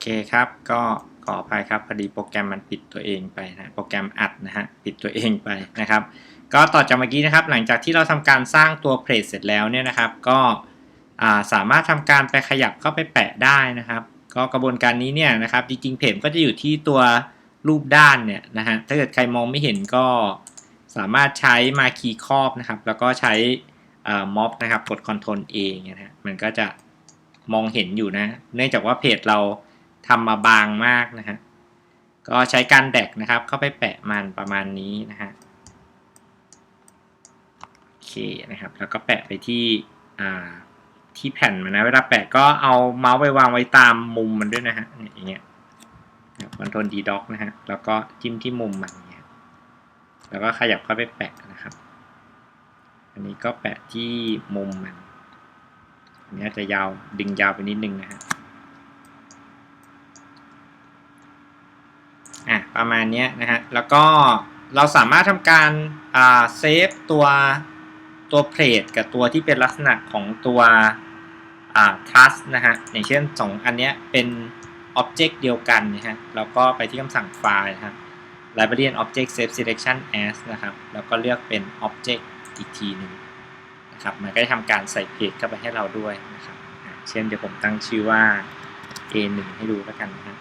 เคครับ ก็ขออภัยครับ พอดีโปรแกรมมันปิดตัวเองไปนะโปรแกรมอัดนะฮะ ปิดตัวเองไปนะครับ ก็ต่อจากเมื่อกี้นะครับ หลังจากที่เราทำการสร้างตัวเพลทเสร็จแล้วเนี่ยนะครับ ก็สามารถทำการไปขยับเข้าไปแปะได้นะครับ ก็กระบวนการนี้เนี่ยนะครับ จริงๆเพจก็จะอยู่ที่ตัวรูปด้านเนี่ยนะฮะ ถ้าเกิดใครมองไม่เห็นก็สามารถใช้มาคีย์ครอบนะครับ แล้วก็ใช้ม็อบนะครับ กด Ctrl A นะฮะ มันก็จะมองเห็นอยู่นะ เนื่องจากว่าเพจเรา ทำมาบางมากนะฮะ ก็ใช้การแดกนะครับ เข้าไปแปะมันประมาณนี้นะฮะ โอเคนะครับ แล้วก็แปะไปที่อ่าที่แผ่นมันนะ เวลาแปะก็เอาเมาส์ไปวางไว้ตามมุมมันด้วยนะฮะ อย่างเงี้ยคอนโทรลดีด็อกนะฮะ แล้วก็จิ้มที่มุมมันอย่างเงี้ย แล้วก็ขยับเข้าไปแปะนะครับ อันนี้ก็แปะที่มุมมันอันนี้จะยาวดึงยาวไปนิดนึงนะฮะ อะ ประมาณนี้นะฮะ แล้วก็เราสามารถทำการอ่าเซฟตัวตัวเพลทกับตัวที่เป็นลักษณะของตัวอ่าทัสนะฮะ อย่างเช่นสองอันนี้เป็นอ็อบเจกต์เดียวกันนะฮะแล้วก็ไปที่คำสั่งไฟล์นะครับ librarian object save selection as นะครับ แล้วก็เลือกเป็น object อีกทีหนึ่งนะครับ มันก็จะทำการใส่เพจเข้าไปให้เราด้วยนะครับ เช่นเดี๋ยวผมตั้งชื่อว่า a1 ให้ดูแล้วกันนะฮะ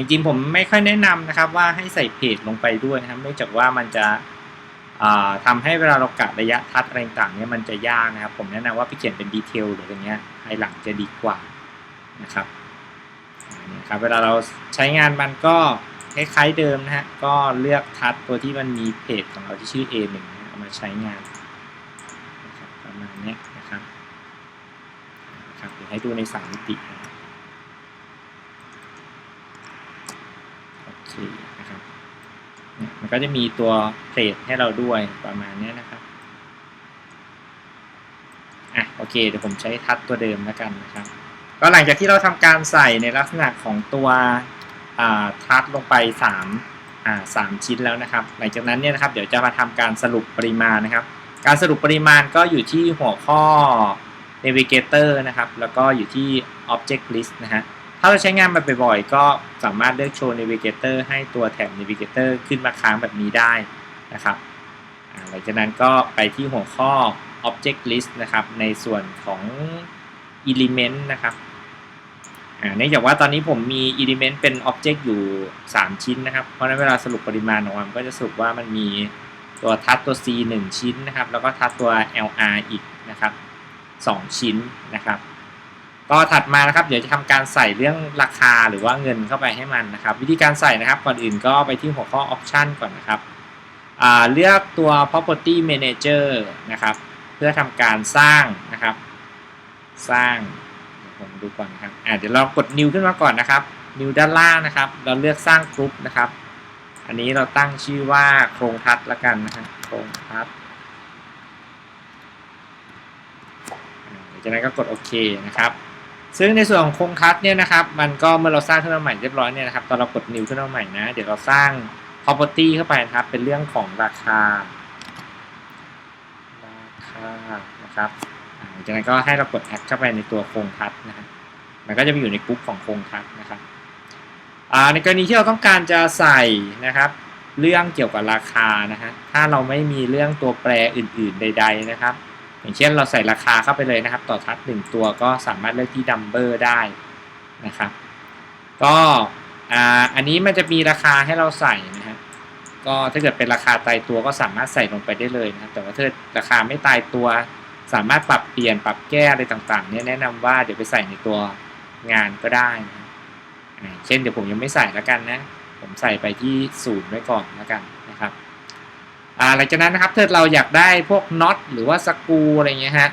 จริงผมไม่ค่อยแนะนำนะครับว่าให้ใส่เพจลงไปด้วยนะครับเนื่องจากว่ามันจะทำให้เวลาเรากะระยะทัดอะไรต่างเนี่ยมันจะยากนะครับ ผมแนะนำว่าไปเขียนเป็นดีเทลหรืออย่างเงี้ยภายหลังจะดีกว่านะครับนี่ครับ เวลาเราใช้งานมันก็คล้ายๆเดิมนะฮะก็เลือกทัดตัวที่มันมีเพจของเราที่ชื่อ A1 นะเอามาใช้งานนะครับประมาณนี้นะครับนะครับเดี๋ยวให้ดูในสามมิตินะ ครับโอเคนะครับ มันก็จะมีตัวเพลทให้เราด้วยประมาณนี้นะครับ อะโอเคเดี๋ยวผมใช้ทัดตัวเดิมแล้วกันนะครับ ก็หลังจากที่เราทำการใส่ในลักษณะของตัวทัดลงไป3อ่าสามชิ้นแล้วนะครับ หลังจากนั้นเนี่ยนะครับเดี๋ยวจะมาทำการสรุปปริมาณนะครับ การสรุปปริมาณก็อยู่ที่หัวข้อ navigator นะครับ แล้วก็อยู่ที่ object list นะฮะาเราใช้งานมาบ่อยๆ ก็สามารถเลือกโชว์ Navigator ให้ตัวแถบ Navigator ขึ้นมาค้างแบบนี้ได้นะครับหลังจากนั้นก็ไปที่หัวข้อ Object List นะครับ ในส่วนของ Element นะครับเนื่องจากว่าตอนนี้ผมมี Element เป็น Object อยู่ 3 ชิ้นนะครับ เพราะนั้นเวลาสรุปปริมาณออกมาก็จะสรุปว่ามันมีตัวทัดตัว C 1 ชิ้นนะครับ แล้วก็ทัดตัว LR อีกนะครับ 2 ชิ้นนะครับ ก็ถัดมานะครับเดี๋ยวจะทำการใส่เรื่องราคาหรือว่าเงินเข้าไปให้มันนะครับ วิธีการใส่นะครับก่อนอื่นก็ไปที่หัวข้อ option ก่อนนะครับเลือกตัว property manager นะครับ เพื่อทำการสร้างนะครับ สร้างผมดูก่อนนะครับเดี๋ยวเรากด new ขึ้นมาก่อนนะครับ new ด้านล่างนะครับ เราเลือกสร้างกลุ่มนะครับ อันนี้เราตั้งชื่อว่าโครงทัศน์ละกันนะครับโครงทัศน์จากนั้นก็กดโอเคนะครับ ซึ่งในส่วนของโครงทัศน์เนี่ยนะครับ มันก็เมื่อเราสร้างขึ้นมาใหม่เรียบร้อยเนี่ยนะครับ ตอนเรากด new ขึ้นมาใหม่นะ เดี๋ยวเราสร้าง property เข้าไปนะครับ เป็นเรื่องของราคา ราคา นะครับจากนั้นก็ให้เรากด add เข้าไปในตัวโครงทัศน์นะครับมันก็จะไปอยู่ในกลุ่มของโครงทัศน์นะครับในกรณีที่เราต้องการจะใส่นะครับ เรื่องเกี่ยวกับราคานะฮะ ถ้าเราไม่มีเรื่องตัวแปรอื่น ๆ ใด ๆ นะครับ อย่างเช่นเราใส่ราคาเข้าไปเลยนะครับ ต่อทัดหนึ่งตัวก็สามารถเลือกที่ดัมเบอร์ได้นะครับ ก็อันนี้มันจะมีราคาให้เราใส่นะฮะก็ถ้าเกิดเป็นราคาตายตัวก็สามารถใส่ลงไปได้เลยนะครับ แต่ว่าถ้าราคาไม่ตายตัวสามารถปรับเปลี่ยนปรับแก้อะไรต่างๆเนี่ยแนะนำว่าเดี๋ยวไปใส่ในตัวงานก็ได้นะเช่นเดี๋ยวผมยังไม่ใส่แล้วกันนะ ผมใส่ไปที่ศูนย์ไว้ก่อนแล้วกันนะครับ หลังจากนั้นนะครับถ้าเราอยากได้พวกน็อตหรือว่าสกูอะไรเงี้ยฮะ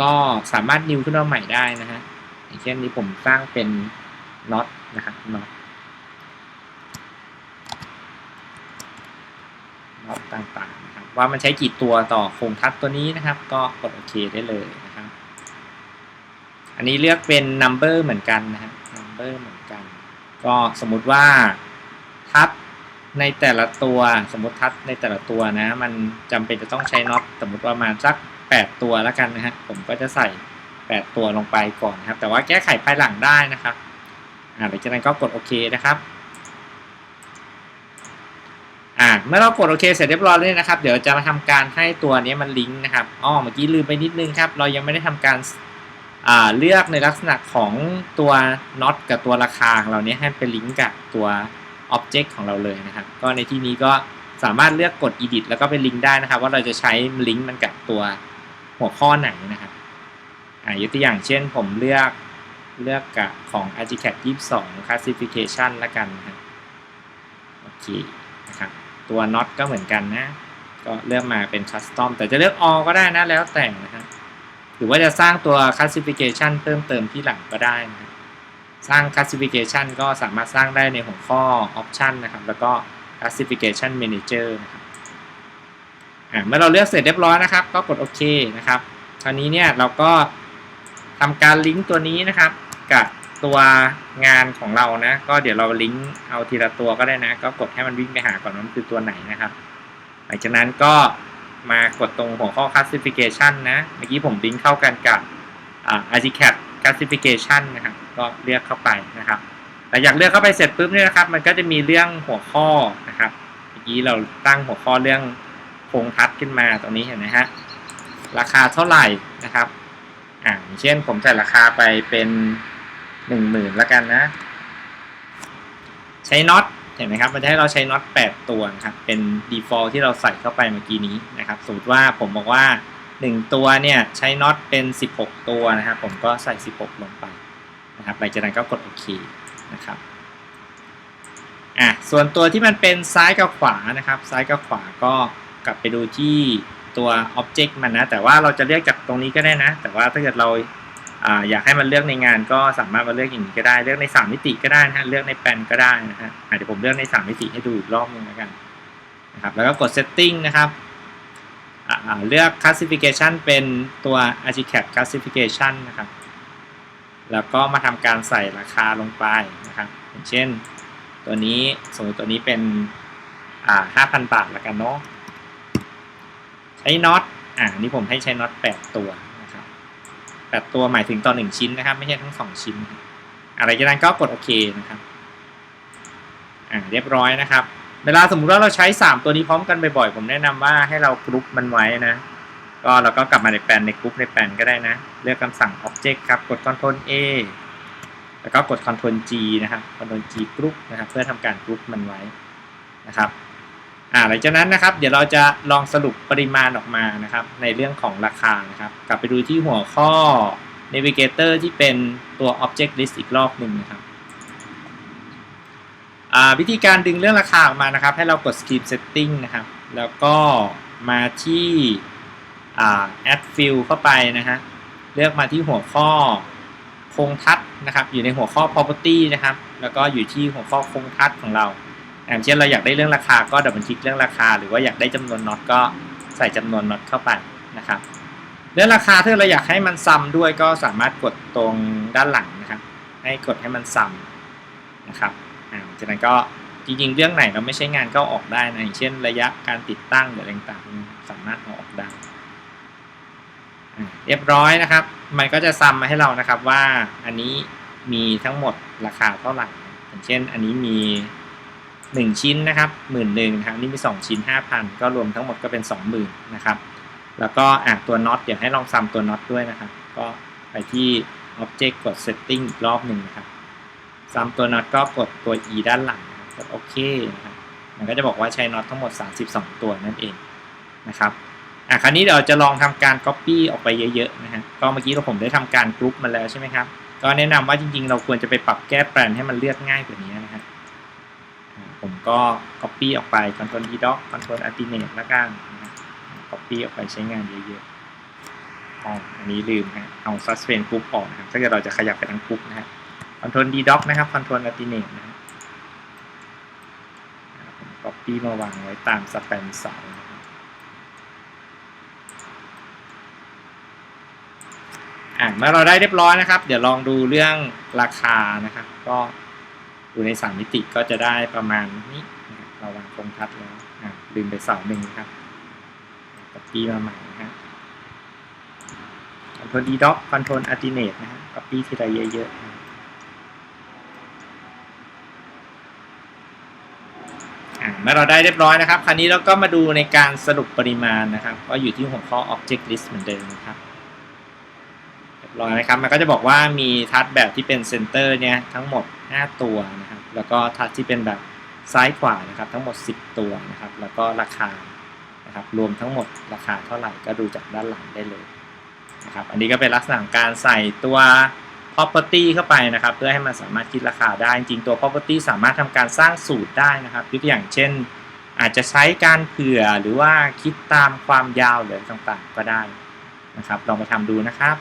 ก็สามารถนิวขึ้นมาใหม่ได้นะฮะอย่างเช่นนี้ผมสร้างเป็นน็อตนะครับน็อตน็อตต่างๆนะครับว่ามันใช้กี่ตัวต่อโครงทัดตัวนี้นะครับ ก็กดโอเคได้เลยนะครับ อันนี้เลือกเป็น number เหมือนกันนะฮะ number เหมือนกัน ก็สมมุติว่าทัด ในแต่ละตัวสมมติทัดในแต่ละตัวนะ มันจำเป็นจะต้องใช้น็อตสมมติประมาณสัก 8 ตัวแล้วกันนะฮะผมก็จะใส่ 8 ตัวลงไปก่อนนะครับ แต่ว่าแก้ไขภายหลังได้นะครับอ่าหลังจากนั้นก็กดโอเคนะครับอ่าเมื่อเรากดโอเคเสร็จเรียบร้อยเลยนะครับ เดี๋ยวจะมาทำการให้ตัวนี้มันลิงก์นะครับอ๋อเมื่อกี้ลืมไปนิดนึงครับ เรายังไม่ได้ทำการอ่าเลือกในลักษณะของตัวน็อตกับตัวราคาของเราเนี้ยให้เป็นลิงก์กับตัว Object ของเราเลยนะครับ ก็ในที่นี้ก็สามารถเลือกกด edit แล้วก็เป็นลิงก์ได้นะครับ ว่าเราจะใช้ลิงก์มันกับตัวหัวข้อไหนนะครับอ่ายกตัวอย่างเช่นผมเลือกเลือกกับของ articat 22 classification ละกันนะครับโอเคนะครับตัว not ก็เหมือนกันนะ ก็เลือกมาเป็น custom แต่จะเลือก all ก็ได้นะแล้วแต่นะครับหรือว่าจะสร้างตัว classification เพิ่มเติมที่หลังก็ได้นะ สร้าง classification ก็สามารถสร้างได้ในหัวข้อ option นะครับ แล้วก็ classification manager นะครับเมื่อเราเลือกเสร็จเรียบร้อยนะครับ ก็กดโอเคนะครับ คราวนี้เนี่ยเราก็ทำการลิงก์ตัวนี้นะครับ กับตัวงานของเรานะ ก็เดี๋ยวเราลิงก์เอาทีละตัวก็ได้นะ ก็กดให้มันวิ่งไปหาก่อนว่ามันคือตัวไหนนะครับ หลังจากนั้นก็มากดตรงหัวข้อ classification นะ เมื่อกี้ผมลิงก์เข้ากันกับอา articat classification นะครับก็เลือกเข้าไปนะครับแต่อยากเลือกเข้าไปเสร็จปุ๊บเนี่ยนะครับ มันก็จะมีเรื่องหัวข้อนะครับเมื่อกี้เราตั้งหัวข้อเรื่องโครงทัดขึ้นมาตรงนี้เห็นไหมฮะราคาเท่าไหร่นะครับอ่าอย่างเช่นผมใส่ราคาไปเป็นหนึ่งหมื่นแล้วกันนะ ใช้น็อตเห็นไหมครับมันจะให้เราใช้น็อต8ตัวนะครับเป็น default ที่เราใส่เข้าไปเมื่อกี้นี้นะครับสมมติว่าผมบอกว่า 1 ตัวเนี่ยใช้น็อตเป็น 16 ตัวนะครับผมก็ใส่ 16 ลงไปนะครับหลังจากนั้นก็กดโอเคนะครับอะส่วนตัวที่มันเป็นซ้ายกับขวานะครับ ซ้ายกับขวาก็กลับไปดูที่ตัว Object มันนะแต่ว่าเราจะเลือกจากตรงนี้ก็ได้นะ แต่ว่าถ้าเกิดเราอยากให้มันเลือกในงานก็สามารถมาเลือกอย่างนี้ก็ได้ เลือกใน 3 มิติก็ได้นะฮะเลือกในแปนก็ได้นะฮะเดี๋ยวผมเลือกใน 3 มิติให้ดูอีกรอบนึงแล้วกันนะครับแล้วก็กด Setting นะครับ เลือก Classification เป็นตัว Archicad Classification นะครับ แล้วก็มาทำการใส่ราคาลงไปนะครับอย่างเช่น ตัวนี้สมมติตัวนี้เป็นอ่าห้าพันบาทละกันเนาะใช้น็อตอ่านี่ผมให้ใช้น็อตแปดตัวนะครับแปดตัวหมายถึงต่อหนึ่งชิ้นนะครับ ไม่ใช่ทั้งสองชิ้น อะไรจากนั้นก็กดโอเคนะครับอ่าเรียบร้อยนะครับ เวลาสมมุติว่าเราใช้ 3 ตัวนี้พร้อมกันบ่อยๆ ผมแนะนำว่าให้เรากรุ๊ปมันไว้นะ ก็เราก็กลับมาในแปลนในกรุ๊ปในแปลนก็ได้นะ เลือกคำสั่ง Object ครับ กด Ctrl A แล้วก็กด Ctrl G นะครับ Ctrl G กรุ๊ปนะครับเพื่อทำการกรุ๊ปมันไว้นะครับอ่าหลังจากนั้นนะครับ เดี๋ยวเราจะลองสรุปปริมาณออกมานะครับ ในเรื่องของราคานะครับ กลับไปดูที่หัวข้อ Navigator ที่เป็นตัว Object List อีกรอบหนึ่งนะครับ วิธีการดึงเรื่องราคาออกมานะครับ ให้เรากด Scheme Setting นะครับ แล้วก็มาที่อ่า add fill เข้าไปนะฮะเลือกมาที่หัวข้อโครงทัดนะครับ อยู่ในหัวข้อ property นะครับ แล้วก็อยู่ที่หัวข้อโครงทัดของเราอย่างเช่นเราอยากได้เรื่องราคาก็ดับเบิลคลิกเรื่องราคา หรือว่าอยากได้จำนวนน็อตก็ใส่จำนวนน็อตเข้าไปนะครับ เรื่องราคาถ้าเราอยากให้มันซ้ำด้วยก็สามารถกดตรงด้านหลังนะครับ ให้กดให้มันซ้ำนะครับ จากนั้นก็จริงๆ เรื่องไหนเราไม่ใช้งานก็ออกได้นะอย่างเช่นระยะการติดตั้งหรืออะไรต่างๆสามารถเอาออกได้เรียบร้อยนะครับ มันก็จะซ้ำมาให้เรานะครับว่าอันนี้มีทั้งหมดราคาเท่าไหร่อย่างเช่น อันนี้มี 1 ชิ้นนะครับหมื่นหนึ่งครับนี่มี 2 ชิ้น 5,000 ก็รวมทั้งหมดก็เป็น 20,000นะครับ แล้วก็อะตัวน็อตเดี๋ยวให้ลองซ้ำตัวน็อตด้วยนะครับ ก็ไปที่ Object กด Setting อีกรอบหนึ่งนะครับ ซ้ำตัวน็อตก็กดตัว E ด้านหลังกดโอเคนะครับมันก็จะบอกว่าใช้น็อตทั้งหมด 32 ตัวนั่นเองนะครับอะคราวนี้เดี๋ยวจะลองทำการ Copy ออกไปเยอะๆนะฮะก็เมื่อกี้เราผมได้ทำการกรุ๊ปมาแล้วใช่ไหมครับก็แนะนำว่าจริงๆ เราควรจะไปปรับแก้แปลนให้มันเลือกง่ายกว่านี้นะครับผมก็ Copy ออกไป Ctrl E Doc Ctrl Alternate แล้วกันนะครับ Copy ออกไปใช้งานเยอะๆอ๋ออันนี้ลืมฮะเอา Suspend Group ออกนะครับถ้าเกิดเราจะขยับไปทั้งกรุ๊ปนะฮะ Ctrl D Doc นะครับ Ctrl Alternate นะฮะผม Copy มาวางไว้ตาม Span เสานะครับอะเมื่อเราได้เรียบร้อยนะครับ เดี๋ยวลองดูเรื่องราคานะครับ ก็ดูในสามมิติก็จะได้ประมาณนี้นะครับเราวางครงทัดแล้วอะลืมไปเสาหนึ่งครับกดปีมาใหม่นะฮะ Ctrl D Doc Ctrl Alternate นะฮะ copy ทีละเยอะๆนะ อ่า เมื่อเราได้เรียบร้อยนะครับ คราวนี้เราก็มาดูในการสรุปปริมาณนะครับ ก็อยู่ที่หัวข้อ object list เหมือนเดิมนะครับเรียบร้อยนะครับ มันก็จะบอกว่ามีทัชแบบที่เป็นเซนเตอร์เนี่ยทั้งหมด 5 ตัวนะครับ แล้วก็ทัชที่เป็นแบบซ้ายขวานะครับ ทั้งหมด 10 ตัวนะครับ แล้วก็ราคานะครับ รวมทั้งหมดราคาเท่าไหร่ก็ดูจากด้านหลังได้เลยนะครับ อันนี้ก็เป็นลักษณะการใส่ตัว property เข้าไปนะครับ เพื่อให้มันสามารถคิดราคาได้ จริงตัว property สามารถทำการสร้างสูตรได้นะครับยกตัวอย่างเช่น อาจจะใช้การเผื่อหรือว่าคิดตามความยาวหรือต่างๆ ก็ได้นะครับ ลองไปทำดูนะครับ